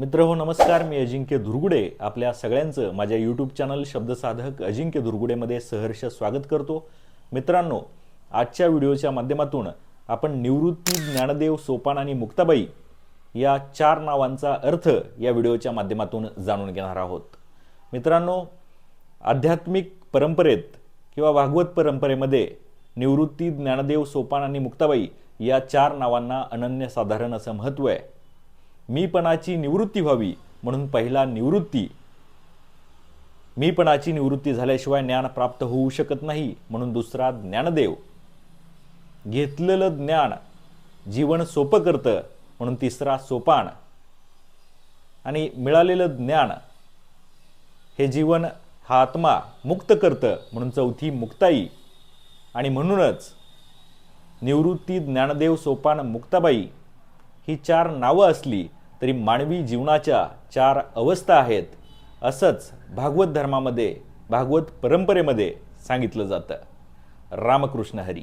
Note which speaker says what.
Speaker 1: मित्र हो नमस्कार. मी अजिंक्य धुरगुडे आपल्या सगळ्यांचं माझ्या यूट्यूब चॅनल शब्दसाधक अजिंक्य धुरगुडेमध्ये सहर्ष स्वागत करतो. मित्रांनो आजच्या व्हिडिओच्या माध्यमातून आपण निवृत्ती ज्ञानदेव सोपान आणि मुक्ताबाई या चार नावांचा अर्थ या व्हिडिओच्या माध्यमातून जाणून घेणार आहोत. मित्रांनो आध्यात्मिक परंपरेत किंवा भागवत परंपरेमध्ये निवृत्ती ज्ञानदेव सोपान आणि मुक्ताबाई या चार नावांना अनन्यसाधारण असं महत्त्व आहे. मीपणाची निवृत्ती व्हावी म्हणून पहिला निवृत्ती. मीपणाची निवृत्ती झाल्याशिवाय ज्ञान प्राप्त होऊ शकत नाही म्हणून दुसरा ज्ञानदेव. घेतलेलं ज्ञान जीवन सोपं करतं म्हणून तिसरा सोपान. आणि मिळालेलं ज्ञान हे जीवन हा आत्मा मुक्त करतं म्हणून चौथी मुक्ताई. आणि म्हणूनच निवृत्ती ज्ञानदेव सोपान मुक्ताबाई. ही चार नावं असली तरी मानवी जीवनाच्या चार अवस्था आहेत असंच भागवत धर्मामध्ये भागवत परंपरेमध्ये सांगितलं जातं. रामकृष्ण हरी.